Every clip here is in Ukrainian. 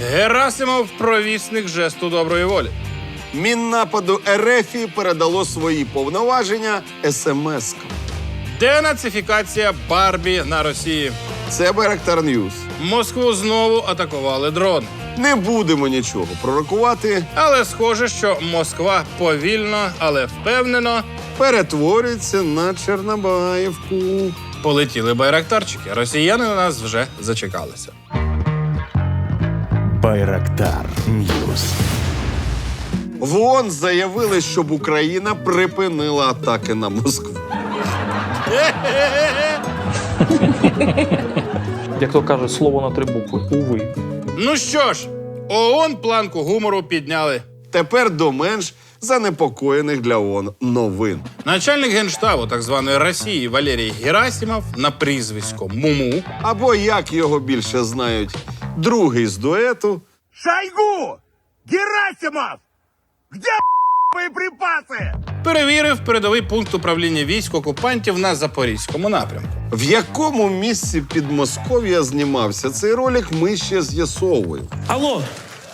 Герасимов провісник жесту доброї волі. Міннападу Ерефії передало свої повноваження СМС. Денацифікація Барбі на Росії. Це Беректар Ньюс. Москву знову атакували дрони. Не будемо нічого пророкувати, Але схоже, що Москва повільно, але впевнено перетворюється на Чорнобаївку. полетіли байрактарчики. Росіяни на нас вже зачекалися. Байрактар Ньюс. В ООН заявили, щоб Україна припинила атаки на Москву. Як то кажуть, слово на три букви. Уви. Ну що ж, ООН планку гумору підняли. Тепер до менш занепокоєних для ООН новин. Начальник генштабу так званої Росії Валерій Герасимов на прізвисько Муму Або як його більше знають, другий з дуету Шойгу! Герасимов! Где боеприпасы? перевірив передовий пункт управління військ окупантів на запорізькому напрямку. В якому місці Підмосков'я знімався цей ролик, ми ще з'ясовуємо. Алло,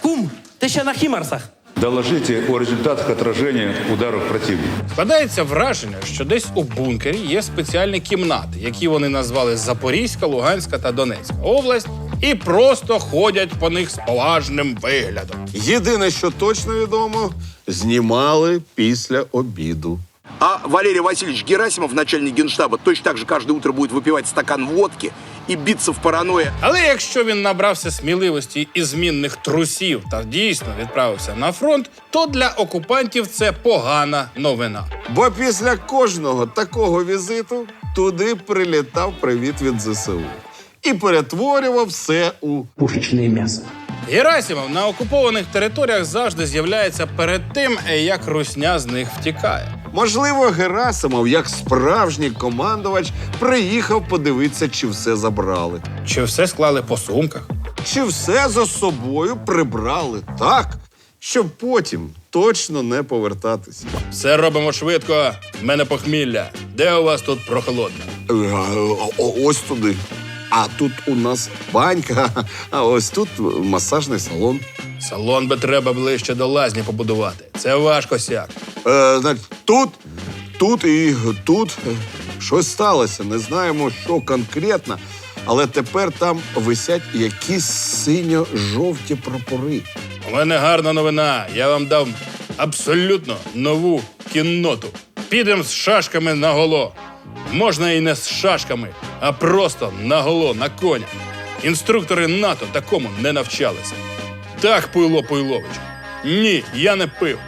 кум, ти ще на хімарсах? Доложите о результатах отражения ударов противника. Складається враження, що десь у бункері є спеціальні кімнати, які вони назвали Запорізька, Луганська та Донецька область, і просто ходять по них з поважним виглядом. Єдине, що точно відомо, знімали після обіду. А Валерий Васильевич Герасимов, начальник генштаба, точно так же каждое утро будет выпивать стакан водки и биться в паранойя. Але якщо він набрався сміливості і змінних трусів та дійсно відправився на фронт, то для окупантів це погана новина. Бо після кожного такого візиту туди прилітав привіт від ЗСУ і перетворював все у Пушечне м'ясо. Герасимов на окупованих територіях завжди з'являється перед тим, як русня з них втікає. Можливо, Герасимов, як справжній командувач, приїхав подивитися, чи все забрали, Чи все склали по сумках? чи все за собою прибрали так, щоб потім точно не повертатися. Все робимо швидко. В мене похмілля. Де у вас тут прохолодно? Е, Ось туди. А тут у нас банька, а ось тут масажний салон. Салон би треба ближче до лазні побудувати. Це ваш косяк. Е, значить, тут, тут і тут щось сталося. Не знаємо, що конкретно, але тепер там висять якісь синьо-жовті прапори. У мене гарна новина. Я вам дав абсолютно нову кінноту. Підемо з шашками на голо. Можна і не з шашками, а просто на голо, на коня. Інструктори НАТО такому не навчалися. Так, Пуйло Пуйлович. Ні, я не пив.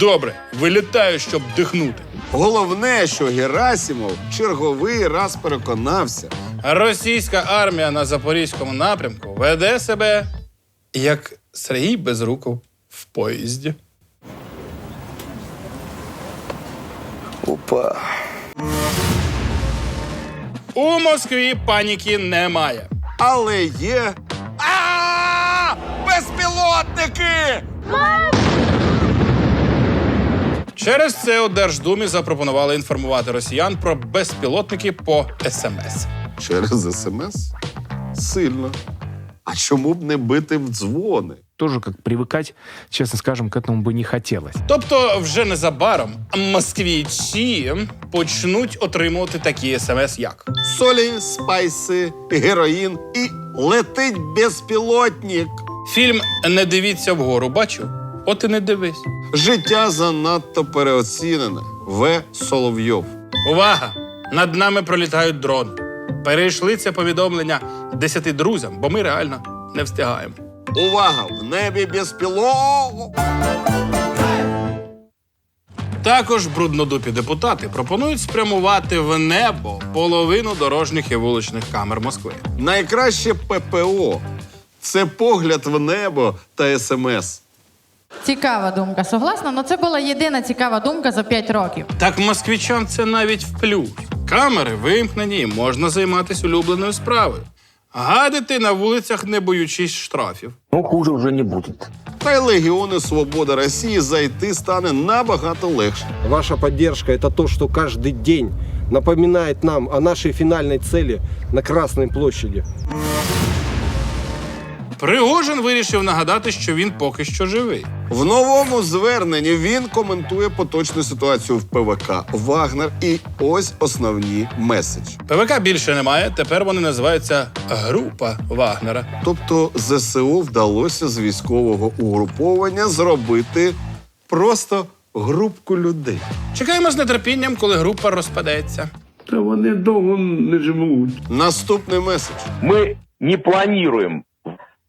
Добре, вилітаю, щоб дихнути. Головне, що Герасимов черговий раз переконався. Російська армія на запорізькому напрямку веде себе як Сергій Безруков в поїзді. Опа. У Москві паніки немає. Але є. А! Безпілотники! Через це у Держдумі запропонували інформувати росіян про безпілотники по СМС. Через смс? Сильно. А чому б не бити в дзвони? тоже как привыкать, честно скажем, к этому бы не хотелось. Тобто, вже незабаром москвічі почнуть отримувати такі смс, як Солі, спайси, героїн і летить безпілотник. фільм Не дивіться вгору, бачив? От і не дивись. Життя занадто переоцінене. В. Соловйов. Увага! Над нами пролітають дрони. Перейшли це повідомлення десяти друзям, бо ми реально не встигаємо. Увага! В небі безпілот! Також бруднодупі депутати пропонують спрямувати в небо половину дорожніх і вуличних камер Москви. Найкраще ППО це погляд в небо та смс. Цікава думка, согласна? Ну це була єдина цікава думка за 5 років. Так москвичам це навіть в плюс. Камери вимкнені і можна займатися улюбленою справою. Гадити на вулицях, не боючись штрафів. Ну, хуже вже не буде. Та й легіони Свобода Росії зайти стане набагато легше. Ваша поддержка – это то, что каждый день напоминает нам о нашей финальной цели на Красной площади. Пригожин вирішив нагадати, що він поки що живий. В новому зверненні він коментує поточну ситуацію в ПВК Вагнер. І ось основні меседжі. ПВК більше немає. Тепер вони називаються група Вагнера. Тобто ЗСУ вдалося з військового угруповання зробити просто групку людей. Чекаємо з нетерпінням, коли група розпадеться. Та вони довго не живуть. Наступний меседж. Мы не планируем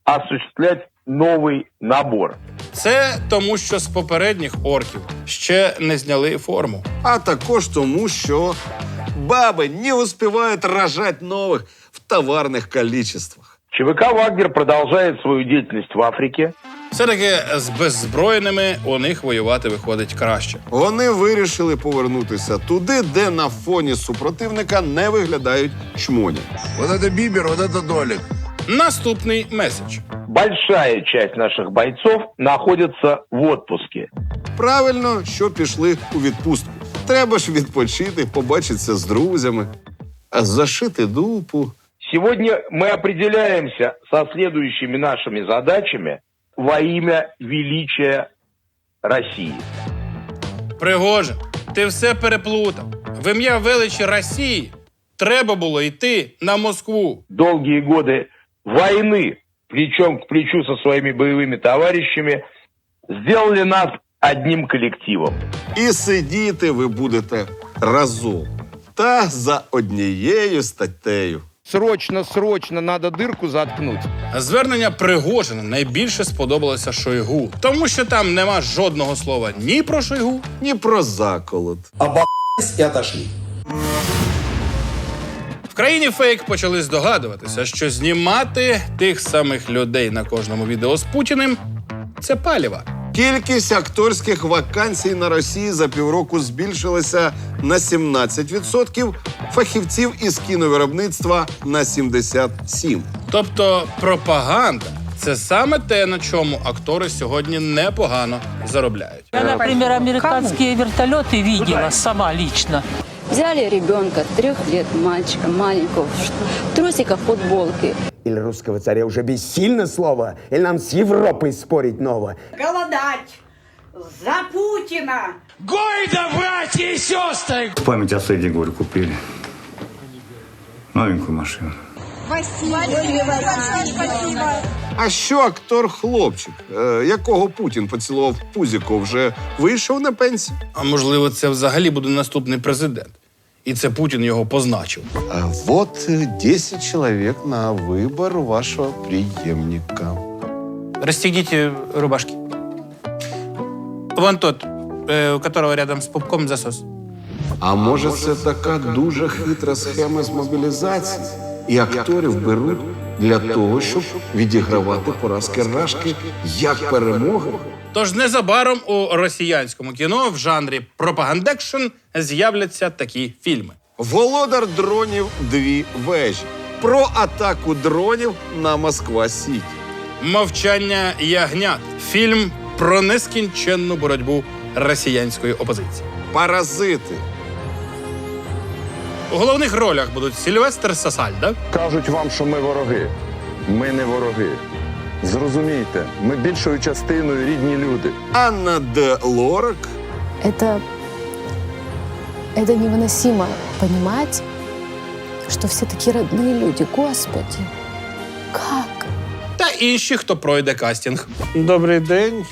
осуществлять новый набор. Це тому, що з попередніх орків ще не зняли форму. а також тому, що баби не успевают рожать новых в товарных количествах. ЧВК «Вагнер» продолжает свою деятельность в Африке. Все-таки з беззброєними у них воювати виходить краще. Вони вирішили повернутися туди, де на фоні супротивника не виглядають чмоні. Вот это Бибер, вот это Долик. Наступний меседж. Большая часть наших бойцов находится в отпуске. Правильно, що пішли у відпустку. Треба ж відпочити, побачитися з друзями, а зашити дупу. Сегодня мы определяемся со следующими нашими задачами во имя величия России. Пригожин, ти все переплутав. В ім'я величі Росії треба було йти на Москву. Долгие годы войны плечом к плечу со своими боевыми товарищами сделали нас одним коллективом. І сидіти ви будете разом та за однією статтею. Срочно, срочно надо дырку заткнуть. Звернення Пригожина найбільше сподобалося Шойгу, тому що там нема жодного слова ні про Шойгу, Ні про заколот. И отошли. В країні фейк почали здогадуватися, що знімати тих самих людей на кожному відео з Путіним це паліва. Кількість акторських вакансій на Росії за півроку збільшилася на 17%, фахівців із кіновиробництва на 77%. Тобто пропаганда це саме те, на чому актори сьогодні непогано заробляють. Я, например, американские вертолеты видела сама лично. Взяли ребенка трех лет, мальчика маленького, в трусиках, футболке. Или русского царя уже бессильно слово, или нам с Европой спорить ново. Голодать! За Путина! В память о Сэдди, говорю, купили. Новенькую машину. А що актор хлопчик, е, якого Путін поцілував в пузіко, вже вийшов на пенсію? А можливо, це взагалі буде наступний президент. І це Путін його позначив. А вот э, 10 человек на выбор вашего преемника. Расстегните рубашки. Вон тот, э, у которого рядом с пупком засос. А може, це така дуже хитра схема з мобілізації? І акторів беруть для того, щоб відігравати поразки рашки як перемоги? Тож незабаром у росіянському кіно в жанрі пропагандекшн з'являться такі фільми. Володар дронів дві вежі. Про атаку дронів на Москва Сіті. Мовчання ягнят. Фільм про нескінченну боротьбу росіянської опозиції. Паразити. У головних ролях будуть Сільвестр Сасальда, Кажуть вам, що ми вороги. Ми не вороги. Зрозумійте, ми більшою частиною рідні люди. Анна Д. Лорак Это... Это невыносимо понимать, что все такие родные люди. Господи, как? та інші, хто пройде кастинг. Добрий день.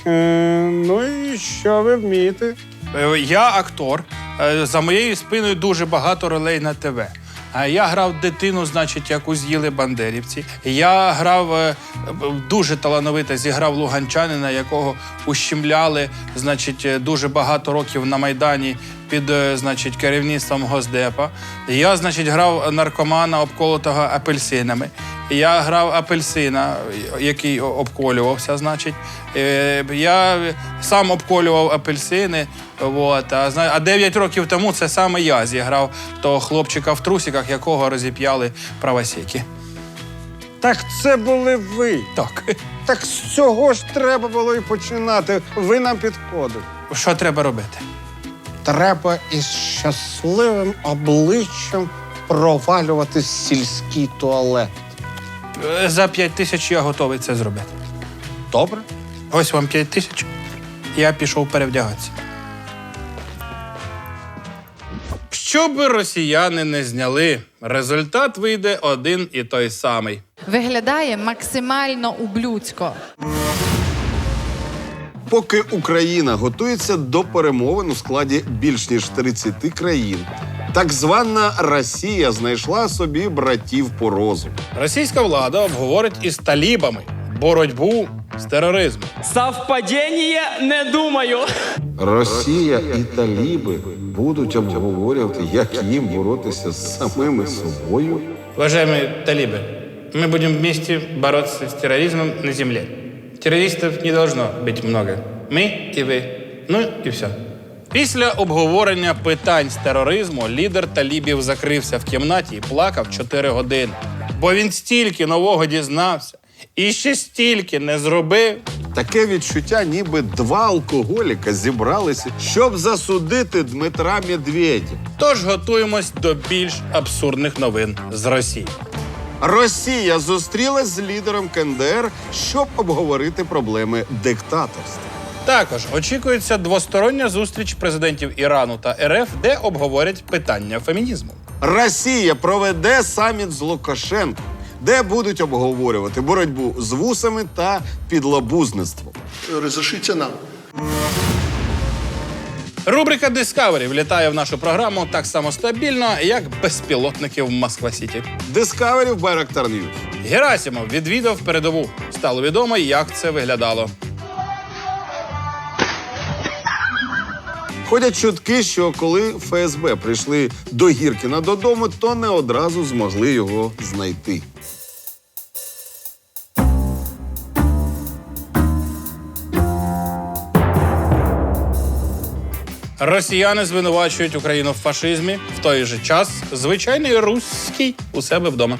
ну і що ви вмієте? Е, Я актор. Е, За моєю спиною дуже багато ролей на ТВ. А Я грав дитину, значить, яку з'їли бандерівці. Я грав е, дуже талановито зіграв луганчанина, якого ущемляли, значить, е, дуже багато років на Майдані під е, значить, керівництвом Госдепа. Я, значить, грав наркомана, обколотого апельсинами. Я грав апельсина, який обколювався, значить. Е, Я сам обколював апельсини. От, а, 9 років тому це саме я зіграв того хлопчика в трусиках, якого розіп'яли правосеки. Так це були ви. Так. Так з цього ж треба було і починати. Ви нам підходите. Що треба робити? Треба із щасливим обличчям провалювати сільський туалет. Е, За 5 тисяч я готовий це зробити. Добре. Ось вам 5 тисяч. Я пішов перевдягатися. Що би росіяни не зняли, результат вийде один і той самий. Виглядає максимально ублюдсько. Поки Україна готується до перемовин у складі більш ніж 30 країн, так звана Росія знайшла собі братів по розуму. Російська влада обговорить із талібами боротьбу з тероризмом. Совпадение? Не думаю. Росія і таліби будуть обговорювати, як їм боротися з самими собою. Уважаемые талибы, мы будем вместе бороться с терроризмом на земле. Террористов не должно быть много. Ми і ви. Ну і все. Після обговорення питань з тероризму лідер талібів закрився в кімнаті і плакав 4 години. Бо він стільки нового дізнався і ще стільки не зробив. Таке відчуття, ніби два алкоголіка зібралися, щоб засудити Дмитра Медведя. Тож готуємось до більш абсурдних новин з Росії. Росія зустрілась з лідером КНДР, щоб обговорити проблеми диктаторства. Також очікується двостороння зустріч президентів Ірану та РФ, де обговорять питання фемінізму. Росія проведе саміт з Лукашенком, де будуть обговорювати боротьбу з вусами та підлабузництвом. Разрешите нам. Рубрика Discovery влітає в нашу програму так само стабільно, як безпілотники в Москва-Сіті. Discovery в Байрактар News. Герасімов відвідав передову. Стало відомо, як це виглядало. Ходять чутки, що коли ФСБ прийшли до Гіркіна додому, то не одразу змогли його знайти. Росіяни звинувачують Україну в фашизмі. В той же час звичайний руський у себе вдома.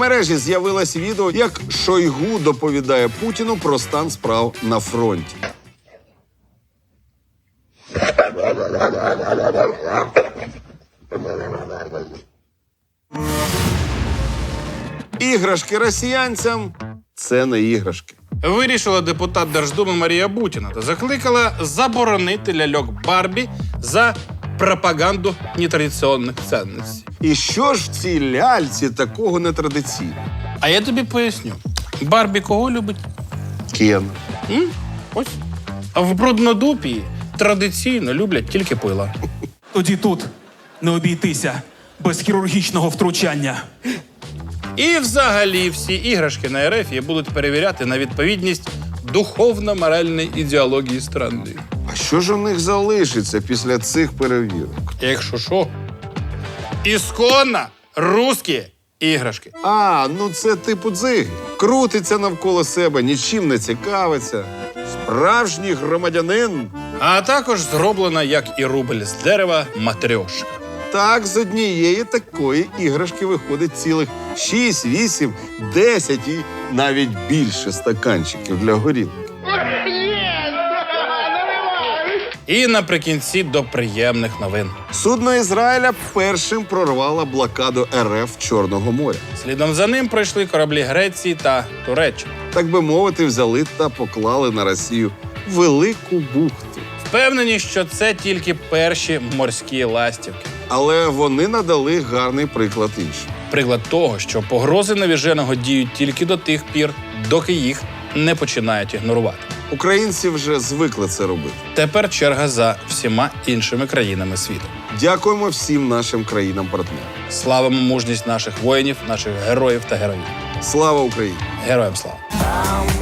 Мережі з'явилось відео, як Шойгу доповідає Путіну про стан справ на фронті. Іграшки росіянцям це не іграшки. Вирішила депутат Держдуми Марія Бутіна та закликала заборонити ляльок Барбі за пропаганду нетрадиційних цінностей. І що ж в цій ляльці такого нетрадиційного? А я тобі поясню: Барбі кого любить? Кен. М? Ось. А в бруднодупії традиційно люблять тільки пила. Тоді тут не обійтися без хірургічного втручання. І взагалі всі іграшки на РФ будуть перевіряти на відповідність духовно-моральної ідеології страни. Що ж у них залишиться після цих перевірок? Якщо що, ісконно русські іграшки. А, ну це типу дзиги. Крутиться навколо себе, нічим не цікавиться. Справжній громадянин. А також зроблена, як і рубль з дерева, матрьошка. Так, з однієї такої іграшки виходить цілих 6, 8, 10 і навіть більше стаканчиків для горілки. І наприкінці до приємних новин. Судно Ізраїля першим прорвало блокаду РФ Чорного моря. Слідом за ним пройшли кораблі Греції та Туреччини. Так би мовити, взяли та поклали на Росію велику бухту. Впевнені, що це тільки перші морські ластівки. Але вони надали гарний приклад іншим. Приклад того, що погрози навіженого діють тільки до тих пір, доки їх не починають ігнорувати. Українці вже звикли це робити. Тепер черга за всіма іншими країнами світу. Дякуємо всім нашим країнам-партнерам. Славимо мужність наших воїнів, наших героїв та героїв. Слава Україні! Героям слава!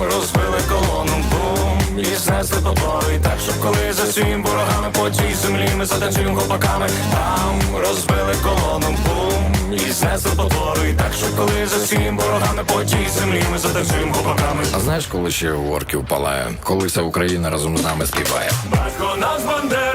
Розбили колону, бум, і знесли потвори. Так, щоб коли за всім ворогами по тій землі ми затанцюємо гопаками. Там розбили колону, бум, і знесли потвори. Так, що коли за всім ворогами по тій землі ми задержимо гопаками. А знаєш, коли ще у орків палає, коли вся Україна разом з нами співає? Батько нас бандер.